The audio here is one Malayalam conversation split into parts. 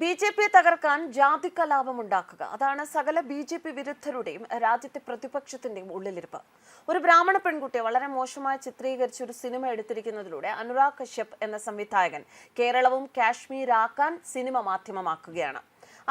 ബി ജെ പിയെ തകർക്കാൻ ജാതി കലാപം ഉണ്ടാക്കുക അതാണ് സകല ബി ജെ പി വിരുദ്ധരുടെയും രാജ്യത്തെ പ്രതിപക്ഷത്തിന്റെയും ഉള്ളിലിരിപ്പ്. ഒരു ബ്രാഹ്മണ പെൺകുട്ടിയെ വളരെ മോശമായി ചിത്രീകരിച്ച ഒരു സിനിമ എടുത്തിരിക്കുന്നതിലൂടെ അനുരാഗ് കശ്യപ് എന്ന സംവിധായകൻ കേരളവും കാശ്മീരാക്കാൻ സിനിമ മാധ്യമമാക്കുകയാണ്.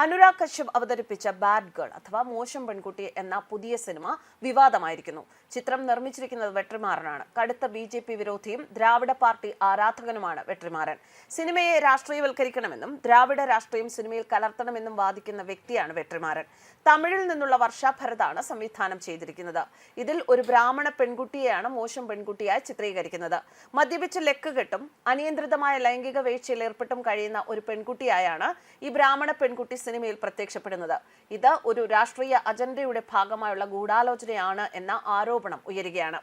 അനുരാഗ് കശ്യപ് അവതരിപ്പിച്ച ബാഡ് ഗേൾ അഥവാ മോശം പെൺകുട്ടി എന്ന പുതിയ സിനിമ വിവാദമായിരിക്കുന്നു. ചിത്രം നിർമ്മിച്ചിരിക്കുന്നത് വെട്രിമാറനാണ്. കടുത്ത ബി ജെ പി വിരോധിയും ദ്രാവിഡ പാർട്ടി ആരാധകനുമാണ് വെട്രിമാറൻ. സിനിമയെ രാഷ്ട്രീയവൽക്കരിക്കണമെന്നും ദ്രാവിഡ രാഷ്ട്രീയം സിനിമയിൽ കലർത്തണമെന്നും വാദിക്കുന്ന വ്യക്തിയാണ് വെട്രിമാറൻ. തമിഴിൽ നിന്നുള്ള വർഷാഭരതാണ് സംവിധാനം ചെയ്തിരിക്കുന്നത്. ഇതിൽ ഒരു ബ്രാഹ്മണ പെൺകുട്ടിയെയാണ് മോശം പെൺകുട്ടിയായി ചിത്രീകരിക്കുന്നത്. മദ്യപിച്ച് ലെക്ക് കെട്ടും അനിയന്ത്രിതമായ ലൈംഗിക വീഴ്ചയിൽ ഏർപ്പെട്ടും കഴിയുന്ന ഒരു പെൺകുട്ടിയായാണ് ഈ ബ്രാഹ്മണ പെൺകുട്ടി സിനിമയിൽ പ്രത്യക്ഷപ്പെടുന്നത്. ഇത് ഒരു രാഷ്ട്രീയ അജണ്ടയുടെ ഭാഗമായുള്ള ഗൂഢാലോചനയാണ് എന്ന ആരോപണം ഉയരുകയാണ്.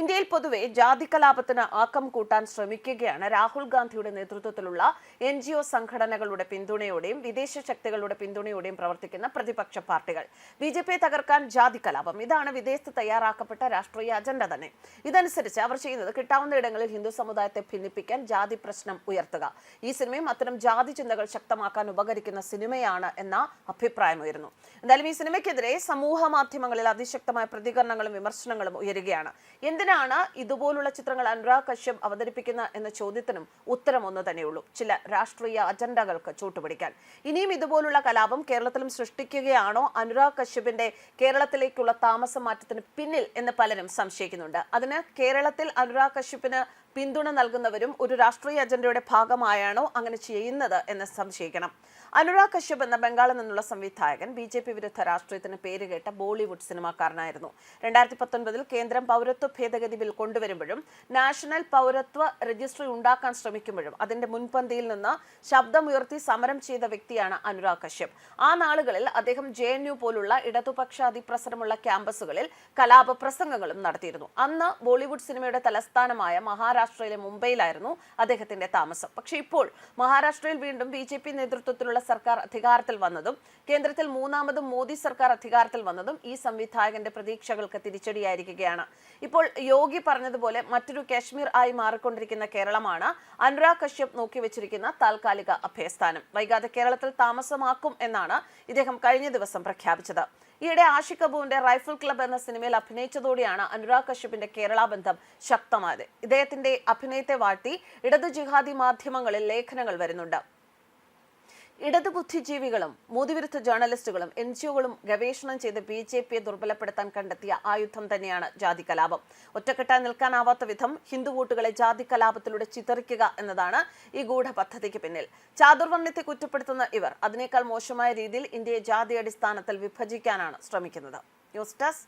ഇന്ത്യയിൽ പൊതുവെ ജാതി കലാപത്തിന് ആക്കം കൂട്ടാൻ ശ്രമിക്കുകയാണ്. രാഹുൽ ഗാന്ധിയുടെ നേതൃത്വത്തിലുള്ള എൻ ജി ഒ സംഘടനകളുടെ പിന്തുണയോടെയും വിദേശ ശക്തികളുടെ പിന്തുണയോടെയും പ്രവർത്തിക്കുന്ന പ്രതിപക്ഷ പാർട്ടികൾ. ബി ജെ പിയെ തകർക്കാൻ ജാതി കലാപം ഇതാണ് വിദേശത്ത് തയ്യാറാക്കപ്പെട്ട രാഷ്ട്രീയ അജണ്ട തന്നെ. ഇതനുസരിച്ച് അവർ ചെയ്യുന്നത് കിട്ടാവുന്ന ഇടങ്ങളിൽ ഹിന്ദു സമുദായത്തെ ഭിന്നിപ്പിക്കാൻ ജാതി പ്രശ്നം ഉയർത്തുക. ഈ സിനിമയും അത്തരം ജാതി ചിന്തകൾ ശക്തമാക്കാൻ ഉപകരിക്കുന്ന സിനിമയാണ് എന്ന അഭിപ്രായമുയരുന്നു. എന്തായാലും ഈ സിനിമയ്ക്കെതിരെ സമൂഹ മാധ്യമങ്ങളിൽ അതിശക്തമായ പ്രതികരണങ്ങളും വിമർശനങ്ങളും ഉയരുകയാണ്. എന്തിനാണ് ഇതുപോലുള്ള ചിത്രങ്ങൾ അനുരാഗ് കശ്യപ് അവതരിപ്പിക്കുന്ന എന്ന ചോദ്യത്തിനും ഉത്തരം ഒന്ന് തന്നെയുള്ളൂ. ചില രാഷ്ട്രീയ അജണ്ടകൾക്ക് ചൂട്ടുപിടിക്കാൻ. ഇനിയും ഇതുപോലുള്ള കലാപം കേരളത്തിലും സൃഷ്ടിക്കുകയാണോ അനുരാഗ് കശ്യപിന്റെ കേരളത്തിലേക്കുള്ള താമസം മാറ്റത്തിന് പിന്നിൽ എന്ന് പലരും സംശയിക്കുന്നുണ്ട്. അതിന് കേരളത്തിൽ അനുരാഗ് കശ്യപിന് പിന്തുണ നൽകുന്നവരും ഒരു രാഷ്ട്രീയ അജണ്ടയുടെ ഭാഗമായാണോ അങ്ങനെ ചെയ്യുന്നത് എന്ന് സംശയിക്കണം. അനുരാഗ് കശ്യപ് എന്ന ബംഗാളിൽ നിന്നുള്ള സംവിധായകൻ ബി ജെ പി വിരുദ്ധ രാഷ്ട്രീയത്തിന് പേരുകേട്ട ബോളിവുഡ് സിനിമാക്കാരനായിരുന്നു. രണ്ടായിരത്തി പത്തൊൻപതിൽ കേന്ദ്രം പൗരത്വ ഭേദഗതി ബിൽ കൊണ്ടുവരുമ്പോഴും നാഷണൽ പൗരത്വ രജിസ്ട്രി ഉണ്ടാക്കാൻ ശ്രമിക്കുമ്പോഴും അതിന്റെ മുൻപന്തിയിൽ നിന്ന് ശബ്ദമുയർത്തി സമരം ചെയ്ത വ്യക്തിയാണ് അനുരാഗ് കശ്യപ്. ആ നാളുകളിൽ അദ്ദേഹം ജെ എൻ യു പോലുള്ള ഇടതുപക്ഷ അതിപ്രസരമുള്ള ക്യാമ്പസുകളിൽ കലാപ പ്രസംഗങ്ങളും നടത്തിയിരുന്നു. അന്ന് ബോളിവുഡ് സിനിമയുടെ തലസ്ഥാനമായ മഹാരാഷ്ട്രയിലെ മുംബൈയിലായിരുന്നു അദ്ദേഹത്തിന്റെ താമസം. പക്ഷേ ഇപ്പോൾ മഹാരാഷ്ട്രയിൽ വീണ്ടും ബി ജെ പി നേതൃത്വത്തിലുള്ള സർക്കാർ അധികാരത്തിൽ വന്നതും കേന്ദ്രത്തിൽ മൂന്നാമതും മോദി സർക്കാർ അധികാരത്തിൽ വന്നതും ഈ സംവിധായകന്റെ പ്രതീക്ഷകൾക്ക് തിരിച്ചടിയായിരിക്കുകയാണ്. ഇപ്പോൾ യോഗി പറഞ്ഞതുപോലെ മറ്റൊരു കാശ്മീർ ആയി മാറിക്കൊണ്ടിരിക്കുന്ന കേരളമാണ് അനുരാഗ് കശ്യപ് നോക്കി വെച്ചിരിക്കുന്ന താൽക്കാലിക അഭയസ്ഥാനം. വൈകാതെ കേരളത്തിൽ താമസമാക്കും എന്നാണ് ഇദ്ദേഹം കഴിഞ്ഞ ദിവസം പ്രഖ്യാപിച്ചത്. ഈയിടെ ആഷിഖ് കപൂറിന്റെ റൈഫിൾ ക്ലബ് എന്ന സിനിമയിൽ അഭിനയിച്ചതോടെയാണ് അനുരാഗ് കശ്യപിന്റെ കേരള ബന്ധം ശക്തമായത്. ഇദ്ദേഹത്തിന്റെ അഭിനയത്തെ വാഴ്ത്തി ഇടതു ജിഹാദി മാധ്യമങ്ങളിൽ ലേഖനങ്ങൾ വരുന്നുണ്ട്. ഇടതു ബുദ്ധിജീവികളും മോദിവിരുദ്ധ ജേർണലിസ്റ്റുകളും എൻ ജിഒകളും ഗവേഷണം ചെയ്ത് ബി ജെ പിയെ ദുർബലപ്പെടുത്താൻ കണ്ടെത്തിയ ആയുധം തന്നെയാണ് ജാതി കലാപം ഒറ്റക്കെട്ടായി നിൽക്കാനാവാത്ത വിധം ഹിന്ദു വോട്ടുകളെ ജാതി കലാപത്തിലൂടെ ചിതറിക്കുക എന്നതാണ് ഈ ഗൂഢ പദ്ധതിക്ക് പിന്നിൽ. ചാതുർവർണത്തെ കുറ്റപ്പെടുത്തുന്ന ഇവർ അതിനേക്കാൾ മോശമായ രീതിയിൽ ഇന്ത്യയെ ജാതി അടിസ്ഥാനത്തിൽ വിഭജിക്കാനാണ് ശ്രമിക്കുന്നത്. News desk